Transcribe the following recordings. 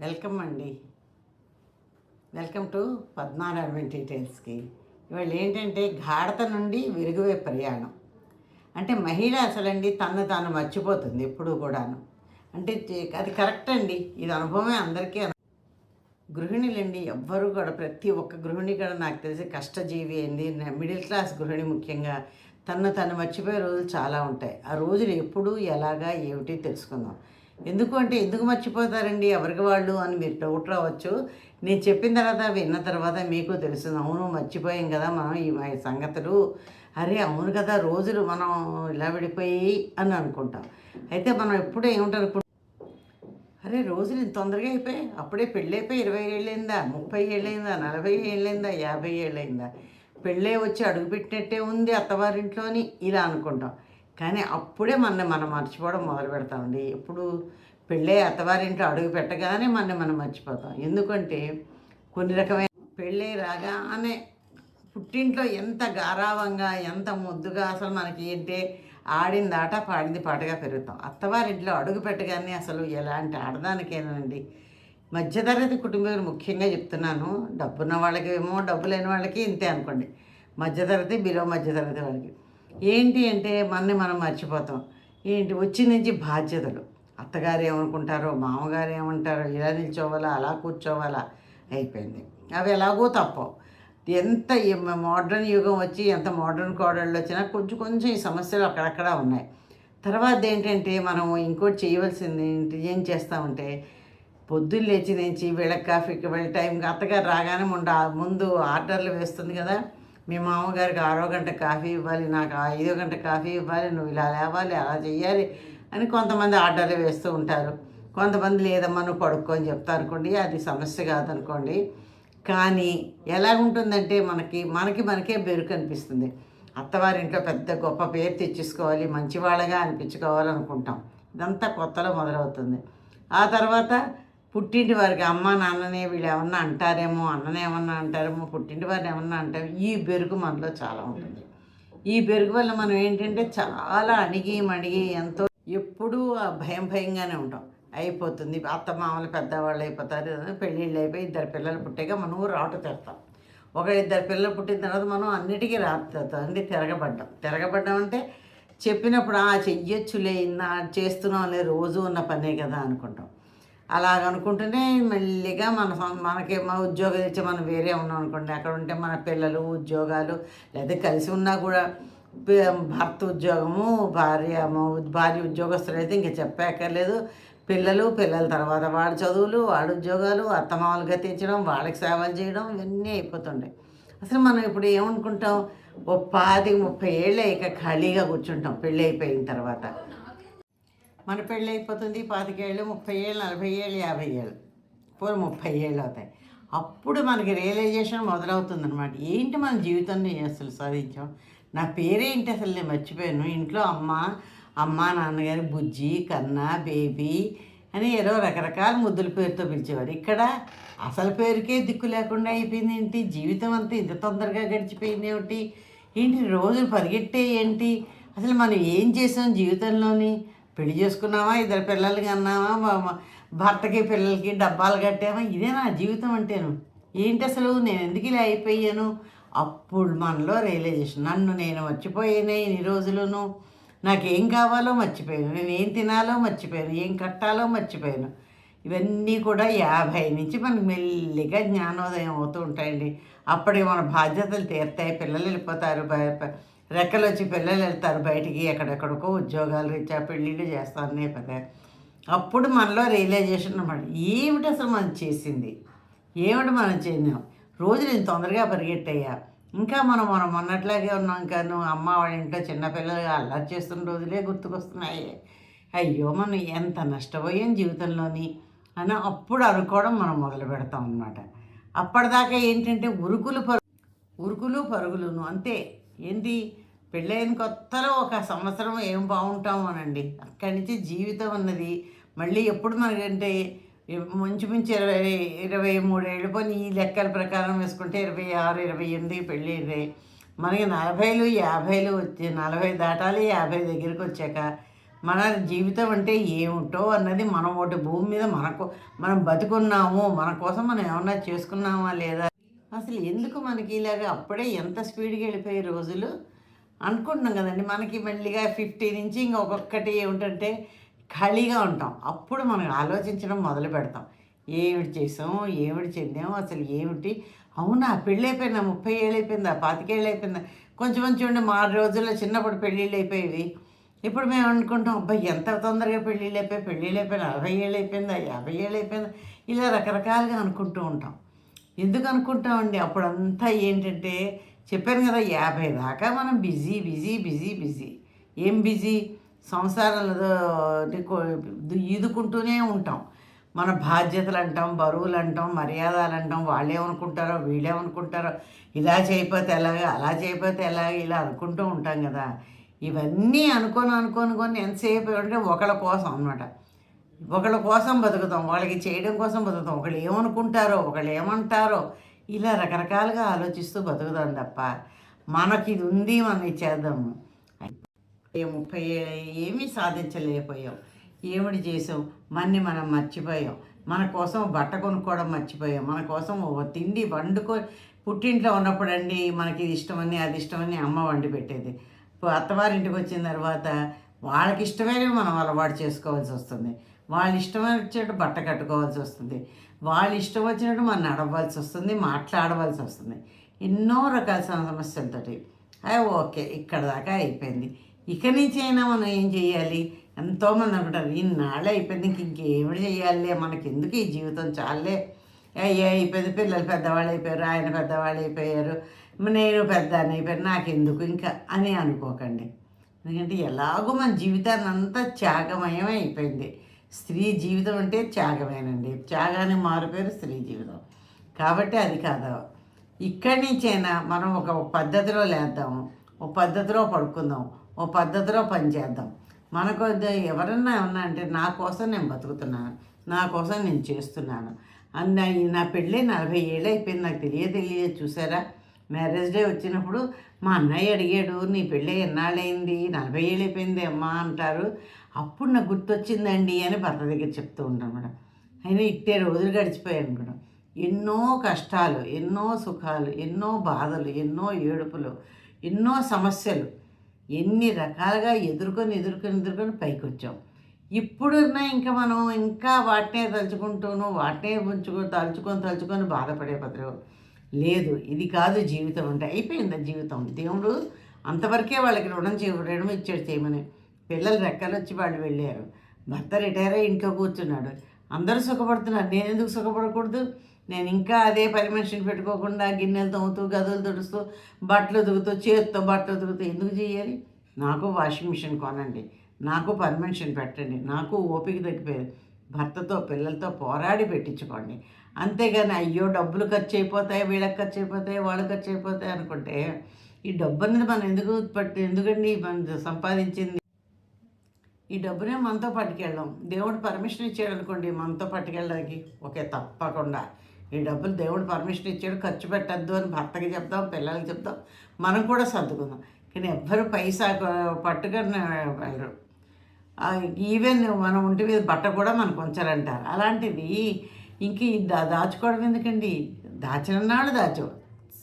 Welcome అండి. Welcome to పద్నాలుగు అరవై డీటెయిల్స్కి ఇవాళ ఏంటంటే గాఢత నుండి విరుగువే ప్రయాణం. అంటే మహిళ అసలండి తను తాను మర్చిపోతుంది ఎప్పుడూ కూడాను. అంటే అది కరెక్ట్ అండి. ఇది అనుభవమే అందరికీ గృహిణులండి ఎవ్వరు కూడా ప్రతి ఒక్క గృహిణి కూడా నాకు తెలిసి కష్టజీవి అయింది మిడిల్ క్లాస్ గృహిణి ముఖ్యంగా తను తను మర్చిపోయే రోజులు చాలా ఉంటాయి. ఆ రోజులు ఎప్పుడు ఎలాగా ఏమిటి తెలుసుకుందాం. ఎందుకు అంటే ఎందుకు మర్చిపోతారండి? ఎవరికి వాళ్ళు అని మీరు డౌట్ రావచ్చు. నేను చెప్పిన తర్వాత విన్న తర్వాత మీకు తెలుస్తుంది. అవును మర్చిపోయాం కదా మనం ఈ సంగతులు. అరే అవును కదా రోజులు మనం ఇలా విడిపోయి అని అనుకుంటాం. అయితే మనం ఎప్పుడు ఏమిటనుకుంటాం అరే రోజులు ఇంత తొందరగా అయిపోయి అప్పుడే పెళ్ళైపోయి ఇరవై ఏళ్ళైందా ముప్పై ఏళ్ళైందా నలభై ఏళ్ళైందా యాభై ఏళ్ళైందా? పెళ్ళే వచ్చి అడుగుపెట్టినట్టే ఉంది అత్తవారింట్లోని ఇలా అనుకుంటాం. కానీ అప్పుడే మన మనం మర్చిపోవడం మొదలు పెడతామండి. ఎప్పుడు పెళ్ళే అత్తవారింట్లో అడుగు పెట్టగానే మన మనం మర్చిపోతాం. ఎందుకంటే కొన్ని రకమైన పెళ్ళే రాగానే పుట్టింట్లో ఎంత గారావంగా ఎంత ముద్దుగా అసలు మనకి ఏంటి ఆడింది ఆట పాడింది పాటగా పెరుగుతాం. అత్తవారింట్లో అడుగు పెట్టగానే అసలు ఎలాంటి ఆడదానికేనండి. మధ్యతరగతి కుటుంబీకులు ముఖ్యంగా చెప్తున్నాను. డబ్బున్న వాళ్ళకి ఏమో డబ్బు లేని వాళ్ళకి ఇంతే అనుకోండి. మధ్యతరగతి బిలో మధ్యతరగతి వాళ్ళకి. ఏంటి అంటే మనని మనం మర్చిపోతాం. ఏంటి? వచ్చి నుంచి బాధ్యతలు. అత్తగారు ఏమనుకుంటారో మామగారు ఏమంటారో ఇలా నిల్చోవాలా అలా కూర్చోవాలా? అయిపోయింది. అవి ఎలాగో తప్పవు. ఎంత మోడర్న్ యుగం వచ్చి ఎంత మోడర్న్ కోడళ్ళు వచ్చినా కొంచెం కొంచెం ఈ సమస్యలు అక్కడక్కడ ఉన్నాయి. తర్వాత ఏంటంటే మనం ఇంకోటి చేయవలసింది ఏంటి? ఏం చేస్తామంటే పొద్దున్న లేచి నుంచి వీళ్ళకి కాఫీకి వెళ్ళి టైంకి అత్తగారు రాగానే ఉండ ముందు ఆర్డర్లు వేస్తుంది కదా. మీ మామగారికి ఆరో గంట కాఫీ ఇవ్వాలి నాకు ఐదో గంట కాఫీ ఇవ్వాలి నువ్వు ఇలా లేవాలి అలా చెయ్యాలి అని కొంతమంది ఆర్డర్లు వేస్తూ ఉంటారు. కొంతమంది లేదమ్మా నువ్వు పడుకో అని చెప్తారు అనుకోండి అది సమస్య కాదనుకోండి. కానీ ఎలాగుంటుందంటే మనకి మనకి మనకే బెరుకు అనిపిస్తుంది. అత్తవారింట్లో పెద్ద గొప్ప పేరు తెచ్చేసుకోవాలి మంచివాళ్ళగా అనిపించుకోవాలనుకుంటాం. ఇదంతా కొత్తలో మొదలవుతుంది. ఆ తర్వాత పుట్టింటి వారికి అమ్మ నాన్ననే వీళ్ళు ఏమన్నా అంటారేమో అన్ననే ఏమన్నా అంటారేమో పుట్టింటి వారిని ఏమన్నా అంటారు ఈ బెరుగు మనలో చాలా ఉంటుంది. ఈ బెరుగు వల్ల మనం ఏంటంటే చాలా అణిగి మణిగి ఎంతో ఎప్పుడూ ఆ భయం భయంగానే ఉంటాం. అయిపోతుంది. అత్త మామలు పెద్దవాళ్ళు అయిపోతారు. పెళ్ళిళ్ళు అయిపోయి ఇద్దరు పిల్లలు పుట్టాక మనం రాటు తెస్తాం. ఒక ఇద్దరు పిల్లలు పుట్టిన తర్వాత మనం అన్నిటికీ రాత్తాం అంటే తిరగబడ్డాం. తిరగబడ్డాం అంటే చెప్పినప్పుడు ఆ చెయ్యొచ్చులే ఇన్నా చేస్తున్నాంలే రోజు ఉన్న పనే కదా అనుకుంటాం. అలాగ అనుకుంటూనే మెల్లిగా మన సం- మన ఉద్యోగం ఇచ్చి మనం వేరే ఉన్నాం అనుకోండి. అక్కడ ఉంటే మన పిల్లలు ఉద్యోగాలు లేదా కలిసి ఉన్నా కూడా భర్త ఉద్యోగము భార్య భార్య ఉద్యోగస్తులు అయితే ఇంకా చెప్పక్కర్లేదు. పిల్లలు పిల్లల తర్వాత వాడి చదువులు వాడి ఉద్యోగాలు అత్తమామలు గతించడం వాళ్ళకి సేవలు చేయడం ఇవన్నీ అయిపోతుండే అసలు మనం ఇప్పుడు ఏమనుకుంటాం? ఓ పాతి ముప్పై ఏళ్ళు ఇక ఖాళీగా కూర్చుంటాం పెళ్ళి అయిపోయిన తర్వాత. మన పెళ్ళి అయిపోతుంది పాతికేళ్ళు ముప్పై ఏళ్ళు నలభై ఏళ్ళు యాభై ఏళ్ళు పోయి ముప్పై ఏళ్ళు అవుతాయి. అప్పుడు మనకి రియలైజేషన్ మొదలవుతుంది అనమాట ఏంటి మన జీవితంలో అసలు సాధించాం? నా పేరేంటి అసలు? నేను మర్చిపోయాను. ఇంట్లో అమ్మ అమ్మ నాన్నగారి బుజ్జి కన్న బేబీ అని ఏదో రకరకాల ముద్దుల పేరుతో పిలిచేవారు. ఇక్కడ అసలు పేరుకే దిక్కు లేకుండా అయిపోయింది ఏంటి? జీవితం అంతా ఇంత తొందరగా గడిచిపోయింది ఏమిటి? ఏంటి రోజులు పరిగెట్టే ఏంటి? అసలు మనం ఏం చేసాం జీవితంలోని? పెళ్ళి చేసుకున్నామా ఇద్దరు పిల్లలకి అన్నామా మా- భర్తకి పిల్లలకి డబ్బాలు కట్టామా ఇదే నా జీవితం అంటేను. ఏంటి అసలు? నేను ఎందుకు ఇలా అయిపోయాను? అప్పుడు మనలో రియలైజేషన్ నన్ను నేను మర్చిపోయానే ఇన్ని రోజులను. నాకేం కావాలో మర్చిపోయాను. నేను ఏం తినాలో మర్చిపోయాను. ఏం కట్టాలో మర్చిపోయాను. ఇవన్నీ కూడా యాభై నుంచి మనకు మెల్లిగా జ్ఞానోదయం అవుతూ ఉంటాయండి. అప్పటికి మన బాధ్యతలు తీరుతాయి. పిల్లలు వెళ్ళిపోతారు. రెక్కలు వచ్చి పిల్లలు వెళ్తారు బయటికి ఎక్కడెక్కడికో ఉద్యోగాలు రీత్యా పెళ్ళిళ్ళు చేస్తారనే కదా. అప్పుడు మనలో రియలైజేషన్ అనమాట ఏమిటి అసలు మనం చేసింది? ఏమిటి మనం చేసినాం? రోజు నేను తొందరగా పరిగెట్టయ్యా. ఇంకా మనం మనం మొన్నట్లాగే ఉన్నాం కాను అమ్మ వాళ్ళ ఇంట్లో చిన్నపిల్లలు అల్లరి చేస్తున్న రోజులే గుర్తుకొస్తున్నాయి. అయ్యో మనం ఎంత నష్టపోయాం జీవితంలోని అని అప్పుడు అనుకోవడం మనం మొదలు పెడతాం అనమాట అప్పటిదాకా ఏంటంటే ఉరుకులు పరు ఉరుకులు పరుగులును అంతే. ఏంటి పెళ్ళైన కొత్తలో ఒక సంవత్సరం ఏం బాగుంటాము అనండి. అక్కడి నుంచి జీవితం అన్నది. మళ్ళీ ఎప్పుడు మనకంటే మంచి ఇరవై ఇరవై మూడేళ్ళు పోనీ ఈ లెక్కల ప్రకారం వేసుకుంటే ఇరవై ఆరు ఇరవై ఎనిమిది పెళ్ళి మనకి నలభైలు యాభైలు వచ్చి నలభై దాటాలి యాభై దగ్గరికి వచ్చాక మన జీవితం అంటే ఏమిటో అన్నది మనం ఒకటి భూమి మీద మనకు మనం బతుకున్నాము మన కోసం మనం ఏమన్నా చేసుకున్నామా లేదా అసలు ఎందుకు మనకి ఇలాగ అప్పుడే ఎంత స్పీడ్గా వెళ్ళిపోయే రోజులు? అనుకుంటున్నాం కదండి. మనకి మెల్లిగా ఫిఫ్టీ నుంచి ఇంకా ఒక్కొక్కటి ఏమిటంటే ఖాళీగా ఉంటాం. అప్పుడు మనం ఆలోచించడం మొదలు పెడతాం. ఏమిటి చేసాం? ఏమిటి చెందాం అసలు ఏమిటి? అవునా పెళ్ళి అయిపోయిందా ముప్పై ఏళ్ళు అయిపోయిందా పాతికేళ్ళు అయిపోయిందా కొంచెం కొంచెం ఉండి మా రోజుల్లో చిన్నప్పుడు పెళ్ళిళ్ళు అయిపోయేవి. ఇప్పుడు మేము అనుకుంటాం అబ్బాయి ఎంత తొందరగా పెళ్ళిళ్ళు అయిపోయి పెళ్ళిళ్ళు అయిపోయినా అరవై ఏళ్ళు అయిపోయిందా యాభై ఏళ్ళు అయిపోయిందా ఇలా రకరకాలుగా అనుకుంటూ ఉంటాం. ఎందుకు అనుకుంటామండి? అప్పుడంతా ఏంటంటే చెప్పాను కదా యాభై దాకా మనం బిజీ బిజీ బిజీ బిజీ. ఏం బిజీ? సంసారాలతో ఈదుకుంటూనే ఉంటాం. మన బాధ్యతలు అంటాం బరువులు అంటాం మర్యాదలు అంటాం వాళ్ళేమనుకుంటారో వీళ్ళేమనుకుంటారో ఇలా చేయకపోతే ఎలాగ అలా చేయకపోతే ఎలాగ ఇలా అనుకుంటూ ఉంటాం కదా. ఇవన్నీ అనుకొని అనుకొని కొని ఎంతసేపు అంటే ఒకళ్ళ కోసం అనమాట ఒకళ్ళ కోసం బతుకుతాం వాళ్ళకి చేయడం కోసం బతుకుతాం. ఒకళ్ళు ఏమనుకుంటారో ఒకళ్ళు ఏమంటారో ఇలా రకరకాలుగా ఆలోచిస్తూ బతుకుతాం తప్ప మనకి ఇది ఉంది మనం ఇచ్చేద్దాము ఏ ముప్పై ఏమీ సాధించలేకపోయాం. ఏమిటి చేసాం? మన్ని మనం మర్చిపోయాం. మన కోసం బట్ట కొనుక్కోవడం మర్చిపోయాం. మన కోసం తిండి వండుకో పుట్టింట్లో ఉన్నప్పుడండి మనకి ఇది ఇష్టమని అది ఇష్టమని అమ్మ వండి పెట్టేది. ఇప్పుడు అత్తవారింటికి వచ్చిన తర్వాత వాళ్ళకి ఇష్టమైనవి మనం అలవాటు చేసుకోవాల్సి వస్తుంది వాళ్ళ ఇష్టం వచ్చినట్టు బట్ట కట్టుకోవాల్సి వస్తుంది. వాళ్ళ ఇష్టం వచ్చినట్టు మనం నడవలసి వస్తుంది మాట్లాడవలసి వస్తుంది. ఎన్నో రకాల సమస్యలతోటి. అవి ఓకే ఇక్కడ దాకా అయిపోయింది. ఇక నుంచి అయినా మనం ఏం చేయాలి ఎంతోమంది అనుకుంటారు ఇన్నాళ్ళు అయిపోయింది ఇంక ఇంకేమిటి చేయాలి మనకి ఎందుకు ఈ జీవితం చాలే అయ్యే అయిపోయింది పిల్లలు పెద్దవాళ్ళు అయిపోయారు ఆయన పెద్దవాళ్ళు అయిపోయారు నేను పెద్ద అని అయిపోయారు నాకెందుకు ఇంకా అని అనుకోకండి. ఎందుకంటే ఎలాగో మన జీవితాన్ని అంతా త్యాగమయం అయిపోయింది. స్త్రీ జీవితం అంటే త్యాగమేనండి. త్యాగానికి మారుపేరు స్త్రీ జీవితం. కాబట్టి అది కాదు. ఇక్కడి నుంచైనా మనం ఒక పద్ధతిలో లేద్దాము ఒక పద్ధతిలో పడుకుందాం. ఓ పద్ధతిలో పనిచేద్దాం మనకు ఎవరన్నా ఏమన్నా అంటే నా కోసం నేను బతుకుతున్నాను. నా కోసం నేను చేస్తున్నాను. అన్న నా పెళ్ళి నలభై ఏళ్ళు అయిపోయింది. నాకు తెలియ తెలియదు. చూసారా? మ్యారేజ్ డే వచ్చినప్పుడు మా అన్నయ్య అడిగాడు నీ పెళ్ళి ఎన్నాళ్ళైంది నలభై ఏళ్ళు అయిపోయింది అమ్మా అంటారు. అప్పుడు నాకు గుర్తొచ్చిందండి అని భర్త దగ్గర చెప్తూ ఉంటాను మేడం. అయినా ఇట్టే రోజులు గడిచిపోయాను మేడం. ఎన్నో కష్టాలు ఎన్నో సుఖాలు ఎన్నో బాధలు ఎన్నో ఏడుపులు ఎన్నో సమస్యలు ఎన్ని రకాలుగా ఎదుర్కొని ఎదుర్కొని ఎదుర్కొని పైకి వచ్చాం ఇప్పుడున్న ఇంకా మనం ఇంకా వాటినే తలుచుకుంటూను వాటినే ఉంచుకొని తలుచుకొని తలుచుకొని బాధపడే బదులు లేదు ఇది కాదు జీవితం అంటే అయిపోయింది జీవితం. దేవుడు అంతవరకే వాళ్ళకి రుణం చేయడం ఇచ్చాడు చేయమని. పిల్లలు రెక్కలు వచ్చి వాళ్ళు వెళ్ళారు. భర్త రిటైర్ అయ్యి ఇంట్లో కూర్చున్నాడు. అందరూ సుఖపడుతున్నారు. నేను ఎందుకు సుఖపడకూడదు? నేను ఇంకా అదే పని మనిషిని పెట్టుకోకుండా గిన్నెలు తోముతూ గదులు తుడుస్తూ బట్టలు దుగుతూ చేతితో బట్టలు దుగుతూ ఎందుకు చేయాలి? నాకు వాషింగ్ మిషన్ కొనండి. నాకు పని మనిషిని పెట్టండి. నాకు ఓపిక తగ్గిపోయేది భర్తతో పిల్లలతో పోరాడి పెట్టించుకోండి. అంతేగాని అయ్యో డబ్బులు ఖర్చు అయిపోతాయి వీళ్ళకి ఖర్చు అయిపోతాయి వాళ్ళకి ఖర్చు అయిపోతాయి అనుకుంటే ఈ డబ్బు అనేది మనం ఎందుకు పట్టి ఎందుకండి మనం సంపాదించింది? ఈ డబ్బునే మనతో పట్టుకెళ్ళాం దేవుడు పర్మిషన్ ఇచ్చాడు అనుకోండి మనతో పట్టుకెళ్ళడానికి ఓకే తప్పకుండా. ఈ డబ్బులు దేవుడు పర్మిషన్ ఇచ్చాడు ఖర్చు పెట్టద్దు అని భర్తకి చెప్తాం పిల్లలకి చెప్తాం మనం కూడా సర్దుకుందాం. కానీ ఎవ్వరు పైసా పట్టుకొని వెళ్ళరు. ఈవెన్ మన ఒంటి మీద బట్ట కూడా మనకు ఉంచారంటారు. అలాంటిది ఇంక దా దాచుకోవడం ఎందుకండి? దాచినన్నాడు దాచు.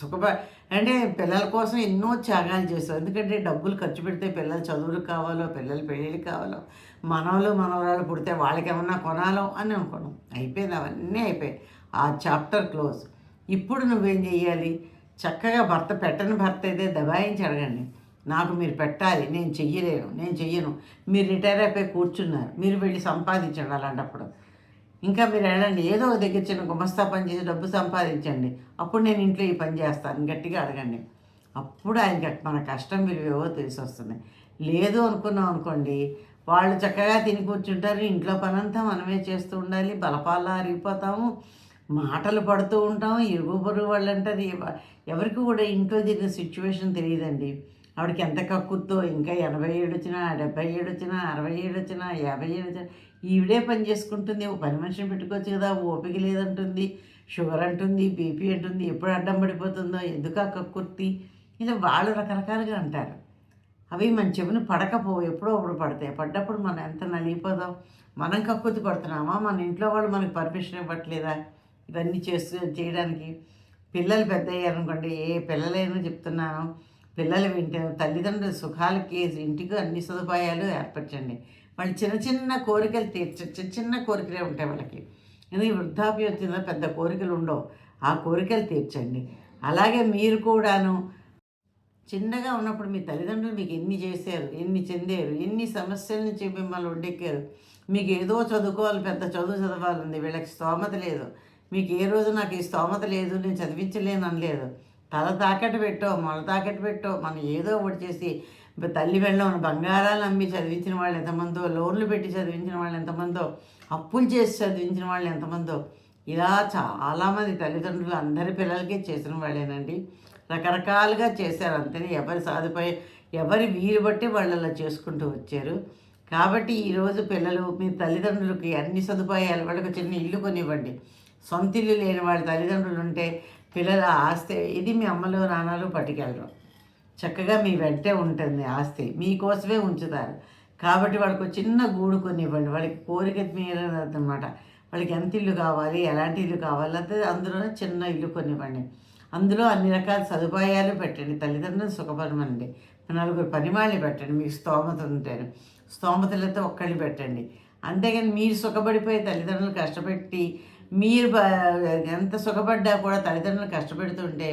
సుఖప అంటే పిల్లల కోసం ఎన్నో త్యాగాలు చేస్తాం ఎందుకంటే డబ్బులు ఖర్చు పెడితే పిల్లల చదువులకు కావాలో పిల్లల పెళ్ళిళ్ళు కావాలో మనవలు మనవరాలు పుడితే వాళ్ళకి ఏమన్నా కొనాలో అని అనుకున్నాం. అయిపోయింది. అవన్నీ అయిపోయాయి. ఆ చాప్టర్ క్లోజ్ ఇప్పుడు నువ్వేం చేయాలి చక్కగా భర్త పెట్టని భర్త అయితే దబాయించి అడగండి. నాకు మీరు పెట్టాలి నేను చెయ్యలేను నేను చెయ్యను. మీరు రిటైర్ అయిపోయి కూర్చున్నారు మీరు వెళ్ళి సంపాదించండి అలాంటప్పుడు. ఇంకా మీరు వెళ్ళండి ఏదో దగ్గర చిన్న గుమస్తా పని చేసి డబ్బు సంపాదించండి. అప్పుడు నేను ఇంట్లో ఈ పని చేస్తాను గట్టిగా అడగండి. అప్పుడు ఆయనకి మన కష్టం విలువేవో తెలిసి వస్తుంది. లేదు అనుకున్నాం అనుకోండి వాళ్ళు చక్కగా తిని కూర్చుంటారు ఇంట్లో పనంతా మనమే చేస్తూ ఉండాలి బలపాల అరిగిపోతాము మాటలు పడుతూ ఉంటాం ఇరుగు పొరుగు వాళ్ళు అంటారు ఎవరికి కూడా ఇంట్లో తిరిగిన సిచ్యువేషన్ తెలియదండి. ఆవిడకి ఎంత కక్కుతో ఇంకా ఎనభై ఏడు వచ్చినా డెబ్బై ఏడు వచ్చినా అరవై ఏడు వచ్చినా యాభై ఏడు వచ్చినా ఈవిడే పని చేసుకుంటుంది ఓ పని మనిషిని పెట్టుకోవచ్చు కదా ఓపిక లేదంటుంది షుగర్ అంటుంది బీపీ అంటుంది ఎప్పుడు అడ్డం పడిపోతుందో ఎందుకు ఆ కక్కుర్తి? ఇలా వాళ్ళు రకరకాలుగా అంటారు. అవి మన చెవిని పడకపో ఎప్పుడో అప్పుడు పడతాయి. పడ్డప్పుడు మనం ఎంత నలిగిపోదాం? మనం కక్కుర్తి పడుతున్నామా? మన ఇంట్లో వాళ్ళు మనకి పర్మిషన్ ఇవ్వట్లేదా? ఇవన్నీ చేస్తూ చేయడానికి పిల్లలు పెద్ద అయ్యారనుకోండి ఏ పిల్లలైనా చెప్తున్నాను పిల్లలు వింటే తల్లిదండ్రుల సుఖాలకి ఇంటికి అన్ని సదుపాయాలు ఏర్పరచండి. వాళ్ళు చిన్న చిన్న కోరికలు తీర్చ చిన్న చిన్న కోరికలే ఉంటాయి వాళ్ళకి. ఎందుకంటే వృద్ధాప్యం వచ్చిన పెద్ద కోరికలు ఉండవు. ఆ కోరికలు తీర్చండి. అలాగే మీరు కూడాను చిన్నగా ఉన్నప్పుడు మీ తల్లిదండ్రులు మీకు ఎన్ని చేశారు ఎన్ని చెందారు ఎన్ని సమస్యల నుంచి మిమ్మల్ని ఒడ్డెక్కారు మీకు ఏదో చదువుకోవాలి పెద్ద చదువు చదవాలంది వీళ్ళకి స్తోమత లేదు. మీకు ఏ రోజు నాకు ఈ స్తోమత లేదు నేను చదివించలేను అనలేదు. తల తాకట్టు పెట్టో మొల తాకట్టు పెట్టో మనం ఏదో ఒకటి చేసి ఇప్పుడు తల్లి వెళ్ళం బంగారాలు అమ్మి చదివించిన వాళ్ళు ఎంతమందో లోన్లు పెట్టి చదివించిన వాళ్ళు ఎంతమందో అప్పులు చేసి చదివించిన వాళ్ళు ఎంతమందో ఇలా చాలామంది తల్లిదండ్రులు అందరి పిల్లలకి చేసిన వాళ్ళేనండి. రకరకాలుగా చేశారు అంతేనే ఎవరి సాధుపై ఎవరి వీరు బట్టి వాళ్ళు అలా చేసుకుంటూ వచ్చారు. కాబట్టి ఈరోజు పిల్లలు మీ తల్లిదండ్రులకి అన్ని సదుపాయాలు వాళ్ళకి చిన్న ఇల్లు కొనివ్వండి. సొంత ఇల్లు లేని వాళ్ళ తల్లిదండ్రులు ఉంటే పిల్లల ఆస్తి ఇది మీ అమ్మలు నాన్నలు పట్టుకెళ్ళరు. చక్కగా మీ వెంటే ఉంటుంది ఆస్తి. మీకోసమే ఉంచుతారు. కాబట్టి వాళ్ళకి చిన్న గూడు కొనివ్వండి. వాళ్ళకి కోరిక మీరనమాట వాళ్ళకి ఎంత ఇల్లు కావాలి ఎలాంటి ఇల్లు కావాలి అంటే అందులో చిన్న ఇల్లు కొనివ్వండి. అందులో అన్ని రకాల సదుపాయాలు పెట్టండి. తల్లిదండ్రులు సుఖపడమండి నలుగురు పనివాళ్ళు పెట్టండి. మీకు స్తోమత ఉంటారు స్తోమతలతో ఒక్కళ్ళు పెట్టండి. అంతేగాని మీరు సుఖపడిపోయి తల్లిదండ్రులు కష్టపెట్టి మీరు ఎంత సుఖపడ్డా కూడా తల్లిదండ్రులు కష్టపెడుతుంటే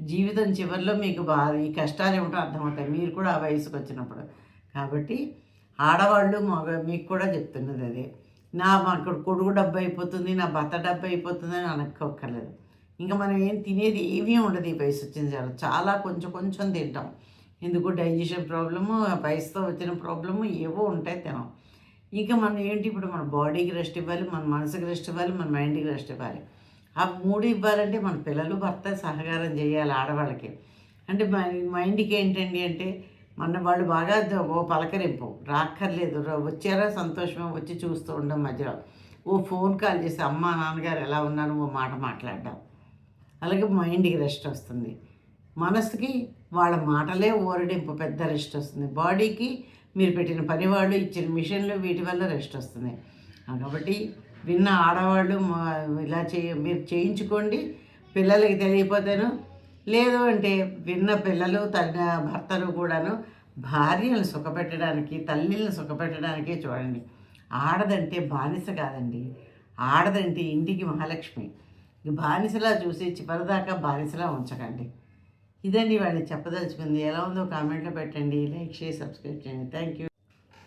జీవితం చివరిలో మీకు బా ఈ కష్టాలు ఏమిటో అర్థమవుతాయి. మీరు కూడా ఆ వయసుకు వచ్చినప్పుడు. కాబట్టి ఆడవాళ్ళు మగ మీకు కూడా చెప్తున్నది అదే. నా అక్కడ కొడుకు డబ్బు అయిపోతుంది నా భర్త డబ్బు అయిపోతుంది అని అనుకోక్కర్లేదు. ఇంకా మనం ఏం తినేది ఏమీ ఉండదు ఈ వయసు వచ్చిన చాలా చాలా కొంచెం కొంచెం తింటాం. ఎందుకు డైజెషన్ ప్రాబ్లము వయసుతో వచ్చిన ప్రాబ్లము ఏవో ఉంటాయి తినం. ఇంకా మనం ఏంటి ఇప్పుడు మన బాడీకి రెస్ట్ ఇవ్వాలి మన మనసుకి రెస్ట్ ఇవ్వాలి మన మైండ్కి రెస్ట్ ఇవ్వాలి. ఆ మూడు ఇవ్వాలంటే మన పిల్లలు భర్త సహకారం చేయాలి ఆడవాళ్ళకి. అంటే మై- మైండ్కి ఏంటండి అంటే మన వాళ్ళు బాగా ఓ పలకరింపు రాక్కర్లేదు వచ్చారా సంతోషమే? వచ్చి చూస్తూ ఉండడం మధ్యలో. ఓ ఫోన్ కాల్ చేసి అమ్మ నాన్నగారు ఎలా ఉన్నారు? ఓ మాట మాట్లాడడం. అలాగే మైండ్కి రెస్ట్ వస్తుంది. మనసుకి వాళ్ళ మాటలే ఓరడింపు పెద్ద రెస్ట్ వస్తుంది. బాడీకి మీరు పెట్టిన పనివాళ్ళు ఇచ్చిన మిషన్లు వీటి వల్ల రెస్ట్ వస్తుంది. కాబట్టి విన్న ఆడవాళ్ళు ఇలా చేయ మీరు చేయించుకోండి పిల్లలకి తెలియపోతేను. లేదు అంటే విన్న పిల్లలు తన భర్తలు కూడాను భార్యను సుఖపెట్టడానికి తల్లిని సుఖపెట్టడానికే చూడండి. ఆడదంటే బానిస కాదండి. ఆడదంటే ఇంటికి మహాలక్ష్మి. బానిసలా చూసి చివరిదాకా బానిసలా ఉంచకండి. ఇదండి వాళ్ళు చెప్పదలుచుకుంది. ఎలా ఉందో కామెంట్లో పెట్టండి. లైక్ చేసి సబ్స్క్రైబ్ చేయండి. Thank you.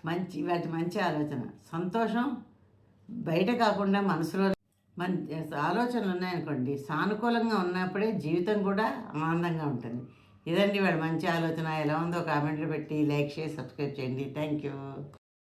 మంచి వాటి మంచి ఆలోచన. సంతోషం బయట కాకుండా మనసులో మన ఆలోచనలు ఉన్నాయనుకోండి సానుకూలంగా ఉన్నప్పుడే జీవితం కూడా ఆనందంగా ఉంటుంది. ఇదండి వాడి మంచి ఆలోచన. ఎలా ఉందో కామెంట్లు పెట్టి లైక్ చేసి సబ్స్క్రైబ్ చేయండి. Thank you.